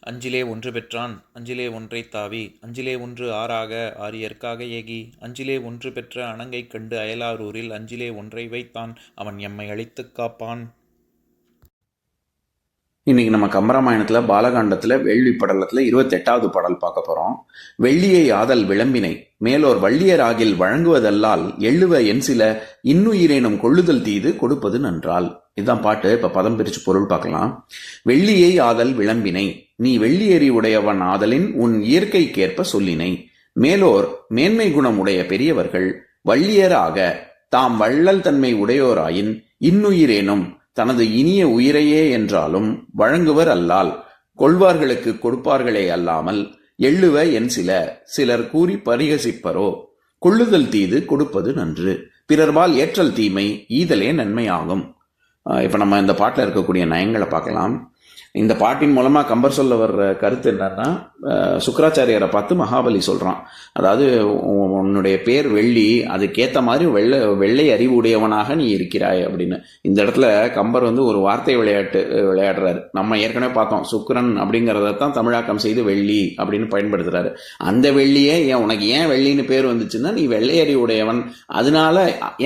அஞ்சிலே ஒன்று பெற்றான் அஞ்சிலே ஒன்றை தாவி அஞ்சிலே ஒன்று ஆறாக ஆரியற்காக ஏகி அஞ்சிலே ஒன்று பெற்ற அணங்கைக் கண்டு அயலாரூரில் அஞ்சிலே ஒன்றை வைத்தான் அவன் எம்மை அழித்துக் காப்பான். இன்றைக்கி நம்ம கம்பராமாயணத்தில் பாலகாண்டத்தில் வேள்வி படலத்தில் இருபத்தெட்டாவது பாடல் பார்க்க போகிறோம் வெள்ளியை ஆதல் விளம்பினை மேலோர் வள்ளியராகில் வழங்குவதல்லால் எள்ளுவ என் சில இன்னுயிரேனும் கொள்ளுதல் தீது கொடுப்பது நன்றால். இதுதான் பாட்டு. இப்போ பதம் பிரித்து பொருள் பார்க்கலாம். வெள்ளியை ஆதல் விளம்பினை நீ வெள்ளியேறி உடையவன் ஆதலின் உன் இயற்கைக்கேற்ப சொல்லினை. மேலோர் மேன்மை குணம் உடைய பெரியவர்கள் வள்ளியராக தாம் வள்ளல் தன்மை உடையோராயின் இன்னுயிரேனும் தனது இனிய உயிரையே என்றாலும் வழங்குவர் அல்லால் கொள்வார்களுக்கு கொடுப்பார்களே அல்லாமல் எள்ளுவ என் சில சிலர் கூறி பரிகசிப்பரோ? கொள்ளுதல் தீது கொடுப்பது நன்று பிறர்பால் ஏற்றல் தீமை ஈதலே நன்மையாகும். இப்போ நம்ம இந்த பாட்டில் இருக்கக்கூடிய நயங்களை பார்க்கலாம். இந்த பாட்டின் மூலமாக கம்பர் சொல்ல வர்ற கருத்து என்னன்னா சுக்கராச்சாரியரை பார்த்து மகாபலி சொல்கிறான் அதாவது உன்னுடைய பேர் வெள்ளி அதுக்கேற்ற மாதிரி வெள்ளை வெள்ளை அறிவு உடையவனாக நீ இருக்கிறாய் அப்படின்னு. இந்த இடத்துல கம்பர் வந்து ஒரு வார்த்தை விளையாட்டு விளையாடுறாரு. நம்ம ஏற்கனவே பார்த்தோம் சுக்கரன் அப்படிங்கிறத தான் தமிழாக்கம் செய்து வெள்ளி அப்படின்னு பயன்படுத்துகிறாரு அந்த வெள்ளியே ஏன் உனக்கு ஏன் வெள்ளின்னு பேர் வந்துச்சுன்னா நீ வெள்ளை அறிவு உடையவன். அதனால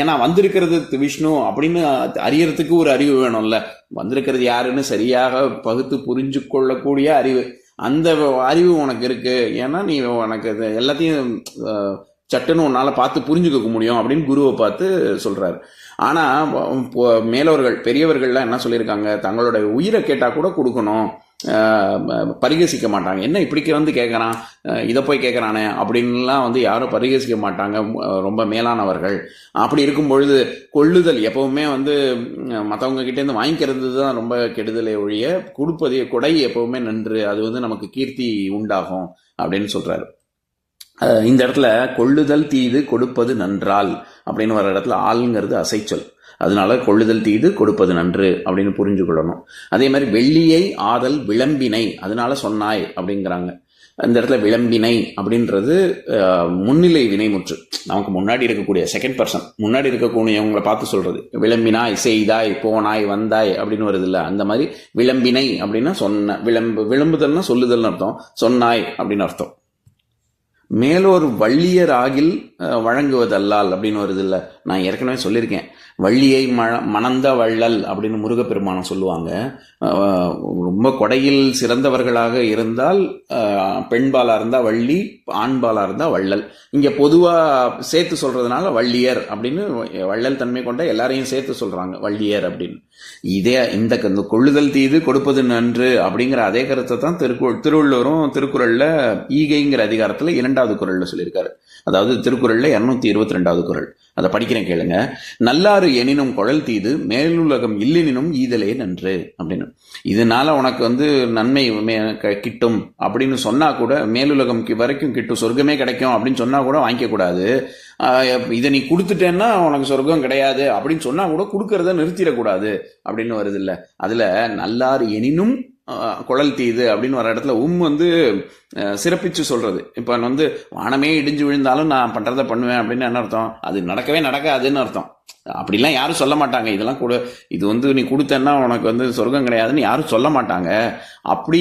ஏன்னா வந்திருக்கிறது விஷ்ணு அப்படின்னு அறியறதுக்கு ஒரு அறிவு வேணும்ல. வந்திருக்கிறது யாருன்னு சரியாக பகு வகுத்து புரிஞ்சு கொள்ளக்கூடிய அறிவு. அந்த அறிவு உனக்கு இருக்கு. ஏன்னா நீ உனக்கு இது எல்லாத்தையும் சட்டுன்னு உன்னால் பார்த்து புரிஞ்சுக்க முடியும் அப்படின்னு குருவை பார்த்து சொல்கிறாரு ஆனால் மேலவர்கள் பெரியவர்கள்லாம் என்ன சொல்லியிருக்காங்க? தங்களோட உயிரை கேட்டால் கூட கொடுக்கணும். பரிகசிக்க மாட்டாங்க. என்ன இப்படிக்கு வந்து கேட்குறான் இதை போய் கேட்குறானே அப்படின்லாம் வந்து யாரும் பரிகசிக்க மாட்டாங்க. ரொம்ப மேலானவர்கள். அப்படி இருக்கும் பொழுது கொள்ளுதல் எப்பவுமே வந்து மற்றவங்க கிட்டேருந்து வாங்கிக்கிறது தான் ரொம்ப கெடுதலை ஒழிய கொடுப்பது கொடை எப்பவுமே நன்று அது வந்து நமக்கு கீர்த்தி உண்டாகும் அப்படின்னு சொல்கிறாரு இந்த இடத்துல கொள்ளுதல் தீது கொடுப்பது நன்றால் அப்படின்னு வர இடத்துல ஆளுங்கிறது அசைச்சொல். அதனால கொள்ளுதல் தீது கொடுப்பது நன்று அப்படின்னு புரிஞ்சு கொள்ளணும். அதே மாதிரி வெள்ளியை ஆதல் விளம்பினை அதனால சொன்னாய் அப்படிங்கிறாங்க. இந்த இடத்துல விளம்பினை அப்படின்றது முன்னிலை வினைமுற்று. நமக்கு முன்னாடி இருக்கக்கூடிய செகண்ட் பர்சன் முன்னாடி இருக்கக்கூடியவங்களை பார்த்து சொல்றது. விளம்பினாய் செய்தாய் போனாய் வந்தாய் அப்படின்னு வருது இல்லை அந்த மாதிரி விளம்பினை அப்படின்னா சொன்ன விளம்பு விளம்புதல்னா சொல்லுதல்னு அர்த்தம். சொன்னாய் அப்படின்னு அர்த்தம். மேலோர் வள்ளியர் ஆகில் வழங்குவதல்லால் அப்படின்னு வருது இல்லை நான் ஏற்கனவே சொல்லியிருக்கேன். வள்ளியை மண மணந்த வள்ளல் அப்படின்னு முருகப்பெருமானம் சொல்லுவாங்க. ரொம்ப கொடையில் சிறந்தவர்களாக இருந்தால் பெண்பாலாக இருந்தால் வள்ளி ஆண்பாலாக இருந்தால் வள்ளல். இங்கே பொதுவாக சேர்த்து சொல்றதுனால வள்ளியர் அப்படின்னு வள்ளல் தன்மை கொண்ட எல்லாரையும் சேர்த்து சொல்கிறாங்க வள்ளியர் அப்படின்னு. இதே இந்த க- இந்த கொள்ளுதல் தீது கொடுப்பது நன்று அப்படிங்கிற அதே கருத்தை தான் திருக்கு திருவள்ளுவரும் திருக்குறளில் ஈகைங்கிற அதிகாரத்தில் இரண்டாவது குரலில் சொல்லியிருக்காரு. அதாவது திருக்குறளில் இரநூத்தி இருபத்தி ரெண்டாவது குறள் அதை படிக்கிறேன் கேளுங்க. நல்லாறு எனினும் குழல் தீது மேலுலகம் இல்லினும் ஈதலே நன்று அப்படின்னு. இதனால உனக்கு வந்து நன்மை கிட்டும் அப்படின்னு சொன்னா கூட மேலுலகம் வரைக்கும் கிட்டும் சொர்க்கமே கிடைக்கும் அப்படின்னு சொன்னா கூட வாங்கிக்க கூடாது. ஆஹ் இதை நீ கொடுத்துட்டேன்னா உனக்கு சொர்க்கம் கிடையாது அப்படின்னு சொன்னா கூட கொடுக்கறத நிறுத்திடக்கூடாது அப்படின்னு வருது இல்ல. அதுல நல்லார் எனினும் குழல் தீது அப்படின்னு வர இடத்துல உம் வந்து சிறப்பிச்சு சொல்றது. இப்போ வந்து வானமே இடிஞ்சு விழுந்தாலும் நான் பண்ணுறதை பண்ணுவேன் அப்படின்னு என்ன அர்த்தம்? அது நடக்கவே நடக்காதுன்னு அர்த்தம். அப்படிலாம் யாரும் சொல்ல மாட்டாங்க. இதெல்லாம் கூட இது வந்து நீ கொடுத்தேன்னா உனக்கு வந்து சொர்க்கம் கிடையாதுன்னு யாரும் சொல்ல மாட்டாங்க. அப்படி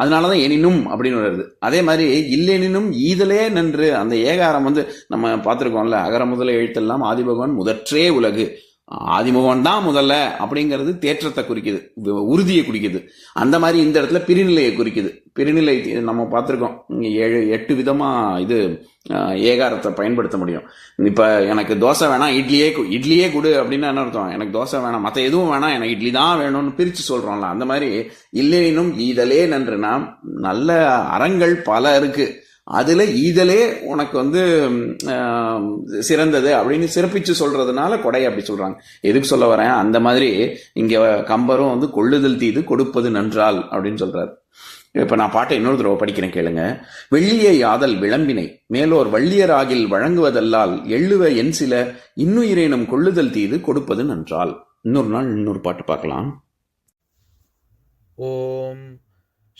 அதனால தான் எனினும் அப்படின்னு வருது. அதே மாதிரி இல்லெனினும் ஈதலே நன்று அந்த ஏகாரம் வந்து நம்ம பார்த்துருக்கோம்ல அகர முதல எழுத்தெல்லாம் ஆதிபகவான் முதற்றே உலகு. ஆதிமுகம் தான் முதல்ல அப்படிங்கிறது தேற்றத்தை குறிக்குது உறுதியை குறிக்குது. அந்த மாதிரி இந்த இடத்துல பிரிநிலையை குறிக்குது. பிரிநிலை நம்ம பார்த்துருக்கோம். ஏழு எட்டு விதமாக இது ஏகாரத்தை பயன்படுத்த முடியும். இப்போ எனக்கு தோசை வேணாம் இட்லியே கு- இட்லியே கொடு அப்படின்னு என்ன அர்த்தம்? எனக்கு தோசை வேணாம். மற்ற எதுவும் வேணாம். எனக்கு இட்லி தான் வேணும்னு பிரித்து சொல்கிறோம்ல அந்த மாதிரி இல்லைனும் ஈதலே நன்றுனா நல்ல அறங்கள் பல இருக்குது அதில் ஈதலே உனக்கு வந்து சிறந்தது அப்படின்னு சிறப்பிச்சு சொல்றதுனால கொடை அப்படி சொல்கிறாங்க எதுக்கு சொல்ல வரேன்? அந்த மாதிரி இங்கே கம்பரும் வந்து கொள்ளுதல் தீது கொடுப்பது நன்றால் அப்படின்னு சொல்றாரு. இப்போ நான் பாட்டை இன்னொரு தடவை படிக்கிறேன் கேளுங்க. வெள்ளியை ஆதல் விளம்பினை மேலோர் வள்ளியராகில் வழங்குவதல்லால் எள்ளுவ என் சில இன்னுயிரேனும் கொள்ளுதல் தீது கொடுப்பது நன்றால். இன்னொரு நாள் இன்னொரு பாட்டு பார்க்கலாம். ஓம்